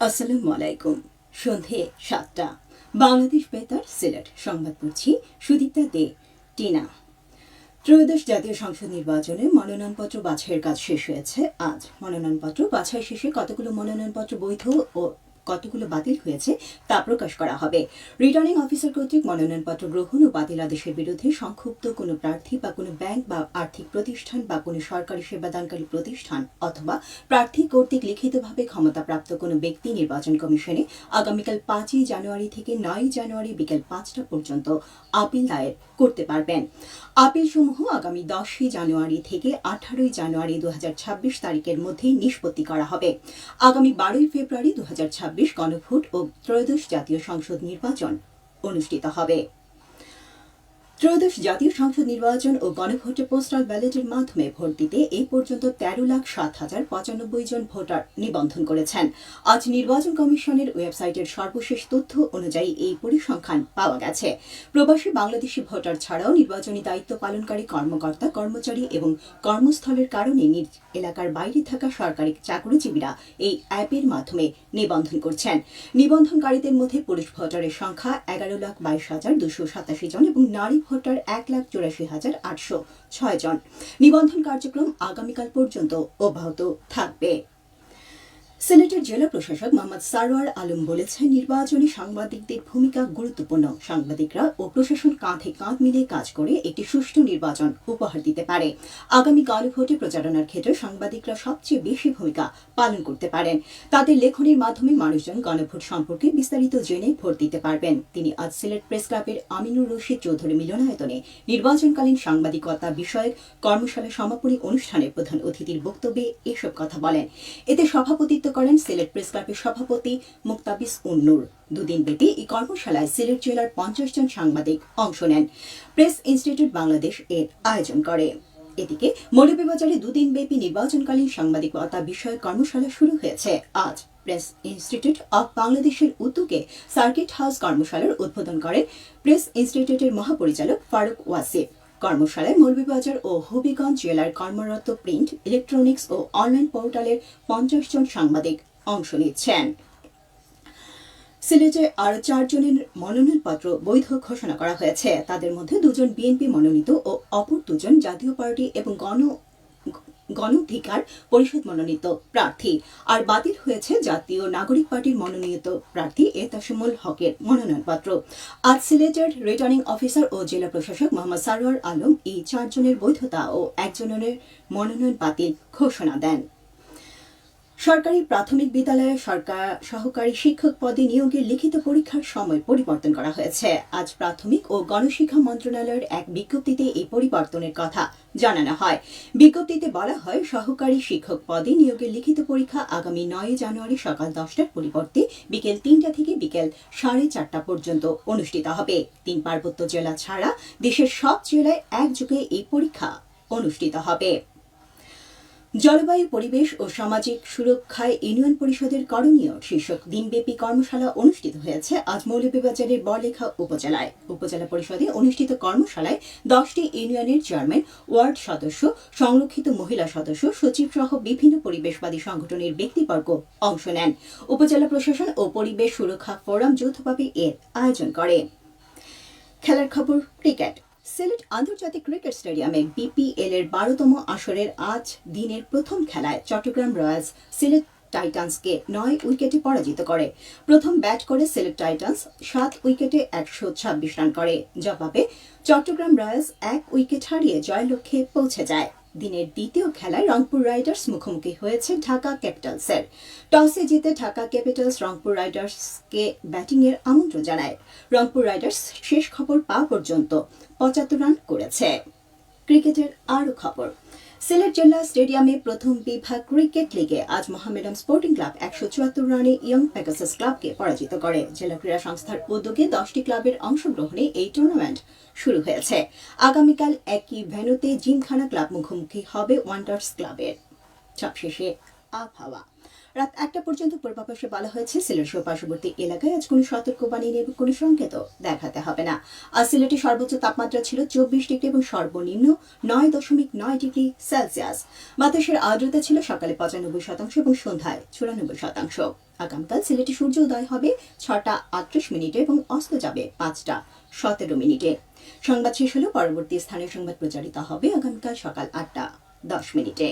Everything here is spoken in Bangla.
আসসালামু আলাইকুম। সন্ধে সাতটা। বাংলাদেশ বেতার সিলেট। সংবাদ পড়ছি সুদীপ্তা দে, টিনা। ত্রয়োদশ জাতীয় সংসদ নির্বাচনে মনোনয়নপত্র বাছাইয়ের কাজ শেষ হয়েছে আজ। মনোনয়নপত্র বাছাই শেষে কতগুলো মনোনয়নপত্র বৈধ ও কতগুলো বাতিল হয়েছে তা প্রকাশ করা হবে। রিটার্নিং অফিসার কর্তৃক মনোনয়নপত্র গ্রহণ ও বাতিল আদেশের বিরুদ্ধে সংক্ষুব্ধ কোনো প্রার্থী বা কোনো ব্যাংক বা আর্থিক প্রতিষ্ঠান বা কোনো সরকারি সেবাদানকারী প্রতিষ্ঠান অথবা প্রার্থী কর্তৃক লিখিতভাবে ক্ষমতাপ্রাপ্ত কোনো ব্যক্তি নির্বাচন কমিশনে আগামীকাল পাঁচই জানুয়ারি থেকে নয় জানুয়ারি বিকেল পাঁচটা পর্যন্ত আপিল দায়ের করতে পারবেন। আপিল সমূহ আগামী দশই জানুয়ারি থেকে আঠারোই জানুয়ারি দু হাজার ছাব্বিশ তারিখের মধ্যে নিষ্পত্তি করা হবে। আগামী বারোই ফেব্রুয়ারি দু হাজার ছাব্বিশ গণভোট ও ত্রয়োদশ জাতীয় সংসদ নির্বাচন অনুষ্ঠিত হবে। ত্রয়োদশ জাতীয় সংসদ নির্বাচন ও গণভোটে পোস্টাল ব্যালটের মাধ্যমে ভোট দিতে এই পর্যন্ত তেরো লাখ সাত হাজার পঁচানব্বই জন ভোটার নিবন্ধন করেছেন। আজ নির্বাচন কমিশনের ওয়েবসাইটের সর্বশেষ তথ্য অনুযায়ী এই পরিসংখ্যান পাওয়া গেছে। প্রবাসী বাংলাদেশি ভোটার ছাড়াও নির্বাচনী দায়িত্ব পালনকারী কর্মকর্তা, কর্মচারী এবং কর্মস্থলের কারণে নিজ এলাকার বাইরে থাকা সরকারি চাকরিজীবীরা এই অ্যাপের মাধ্যমে নিবন্ধন করছেন। নিবন্ধনকারীদের মধ্যে পুরুষ ভোটারের সংখ্যা এগারো লাখ বাইশ হাজার দুশো সাতাশি জন এবং নারী ভোটার এক লাখ চুরাশি হাজার আটশো ছয় জন। নিবন্ধন কার্যক্রম আগামীকাল পর্যন্ত অব্যাহত থাকবে। সিলেটের জেলা প্রশাসক মোহাম্মদ সারোয়ার আলম বলেছেন, নির্বাচনী সাংবাদিকদের ভূমিকা গুরুত্বপূর্ণ। সাংবাদিকরা ও প্রশাসন কাঁধে কাঁধ মিলিয়ে কাজ করে একটি সুষ্ঠু নির্বাচন উপহার দিতে পারে। আগামী গণভোটে প্রচারণার ক্ষেত্রে সাংবাদিকরা সবচেয়ে বেশি ভূমিকা পালন করতে পারেন। তাদের লেখনের মাধ্যমে মানুষজন গণভোট সম্পর্কে বিস্তারিত জেনে ভোট দিতে পারবেন। তিনি আজ সিলেট প্রেস ক্লাবের আমিনুর রশিদ চৌধুরী মিলনায়তনে নির্বাচনকালীন সাংবাদিকতা বিষয়ক কর্মশালা সমাপনী অনুষ্ঠানে প্রধান অতিথির বক্তব্যে এসব কথা বলেন। এতে সভাপতিত্ব করেন সিলেট প্রেস ক্লাবের সভাপতি মুক্তাবিস উন্নুর। দুদিন ব্যাপী এই কর্মশালায় সিলেট জেলার পঞ্চাশ জন সাংবাদিক অংশ নেন। প্রেস ইনস্টিটিউট বাংলাদেশ এর আয়োজন করে। এদিকে মৌলভীবাজারে দুদিন ব্যাপী নির্বাচনকালীন সাংবাদিকতা বিষয়ক কর্মশালা শুরু হয়েছে। আজ প্রেস ইনস্টিটিউট অব বাংলাদেশের উদ্যোগে সার্কিট হাউস কর্মশালার উদ্বোধন করেন প্রেস ইনস্টিটিউটের মহাপরিচালক ফারুক ওয়াসিফ। কর্মশালায় মৌলভীবাজার ও হবিগঞ্জ জেলার কর্মরত প্রিন্ট ইলেকট্রনিক্স ও অনলাইন পোর্টালের পঞ্চাশ জন সাংবাদিক অংশ নিচ্ছেন। সিলেটে আরও চারজনের মনোনয়নপত্র বৈধ ঘোষণা করা হয়েছে। তাদের মধ্যে দুজন বিএনপি মনোনীত ও অপর দুজন জাতীয় পার্টি এবং গণ গণধিকার পরিষদ মনোনীত প্রার্থী। আর বাতিল হয়েছে জাতীয় নাগরিক পার্টির মনোনীত প্রার্থী এতাসমুল হকের মনোনয়নপত্র। আজ সিলেটের রিটার্নিং অফিসার ও জেলা প্রশাসক মোহাম্মদ সারোয়ার আলম এই চারজনের বৈধতা ও একজনের মনোনয়ন বাতিল ঘোষণা দেন। সরকারি প্রাথমিক বিদ্যালয়ে সরকার সহকারী শিক্ষক পদে নিয়োগের লিখিত পরীক্ষার সময় পরিবর্তন করা হয়েছে। আজ প্রাথমিক ও গণশিক্ষা মন্ত্রণালয়ের এক বিজ্ঞপ্তিতে এই পরিবর্তনের কথা জানানো হয়। বিজ্ঞপ্তিতে বলা হয়, সহকারী শিক্ষক পদে নিয়োগের লিখিত পরীক্ষা আগামী নয় জানুয়ারি সকাল দশটার পরিবর্তে বিকেল তিনটা থেকে বিকেল সাড়ে চারটা পর্যন্ত অনুষ্ঠিত হবে। তিন পার্বত্য জেলা ছাড়া দেশের সব জেলায় একযোগে এই পরীক্ষা অনুষ্ঠিত হবে। জলবায়ু পরিবেশ ও সামাজিক সুরক্ষায় ইউনিয়ন পরিষদের করণীয় শীর্ষক দিনব্যাপী কর্মশালা অনুষ্ঠিত হয়েছে আজ মৌলভীবাজারের বরলেখা উপজেলায়। উপজেলা পরিষদে অনুষ্ঠিত কর্মশালায় দশটি ইউনিয়নের চেয়ারম্যান, ওয়ার্ড সদস্য, সংরক্ষিত মহিলা সদস্য সচিব সহ বিভিন্ন পরিবেশবাদী সংগঠনের ব্যক্তিবর্গ অংশ নেন। উপজেলা প্রশাসন ও পরিবেশ সুরক্ষা ফোরাম যৌথভাবে এর আয়োজন করে। খেলার খবর, ক্রিকেট। সিলেট আন্তর্জাতিক ক্রিকেট স্টেডিয়ামে বিপিএল এর বারোতম আসরের আজ দিনের প্রথম খেলায় চট্টগ্রাম রয়্যালস সিলেট টাইটান্সকে নয় উইকেটে পরাজিত করে। প্রথম ব্যাট করে সিলেট টাইটান্স সাত উইকেটে একশো ছাব্বিশ রান করে। জবাবে চট্টগ্রাম রয়্যালস এক উইকেট হারিয়ে জয়লক্ষ্যে পৌঁছে যায়। দিনের দ্বিতীয় খেলায় রংপুর রাইডার্স মুখোমুখি হয়েছে ঢাকা ক্যাপিটালসের। টসে জিতে ঢাকা ক্যাপিটালস রংপুর রাইডার্সকে ব্যাটিংয়ের আমন্ত্রণ জানায়। রংপুর রাইডার্স শেষ খবর পাওয়া পর্যন্ত পঁচাত্তর রান করেছে। ক্রিকেটের আরও খবর। সিলেট জেলা স্টেডিয়ামে প্রথম বিভাগ ক্রিকেট লিগে আজ মোহামেডান স্পোর্টিং ক্লাব একশো চুয়াত্তর রানে ইয়ং প্যাগাসাস ক্লাবকে পরাজিত করে। জেলা ক্রীড়া সংস্থার উদ্যোগে দশটি ক্লাবের অংশগ্রহণে এই টুর্নামেন্ট শুরু হয়েছে। আগামীকাল একই ভেন্যুতে জিমখানা ক্লাব মুখোমুখি হবে ওয়ান্ডার্স ক্লাবের। সবশেষে আবহাওয়া। রাত একটা পর্যন্ত পূর্বাভাসে বলা হয়েছে সিলেট সহ পার্শ্ববর্তী এলাকায় আজ কোনো সতর্কবাণী নেই কোনো সংকেত দেখাতে হবে না। আজ সিলেটে সর্বোচ্চ তাপমাত্রা ছিল চব্বিশ ডিগ্রি এবং সর্বনিম্ন নয় দশমিক নয় ডিগ্রি সেলসিয়াস। বাতাসের আর্দ্রতা ছিল সকালে পঁচানব্বই শতাংশ এবং সন্ধ্যায় চুরানব্বই শতাংশ। আগামীকাল সিলেটে সূর্য উদয় হবে ছটা আটত্রিশ মিনিটে এবং অস্ত যাবে পাঁচটা সতেরো মিনিটে। সংবাদ শেষ হলেও পরবর্তী স্থানীয় সংবাদ প্রচারিত হবে আগামীকাল সকাল আটটা দশ মিনিটে।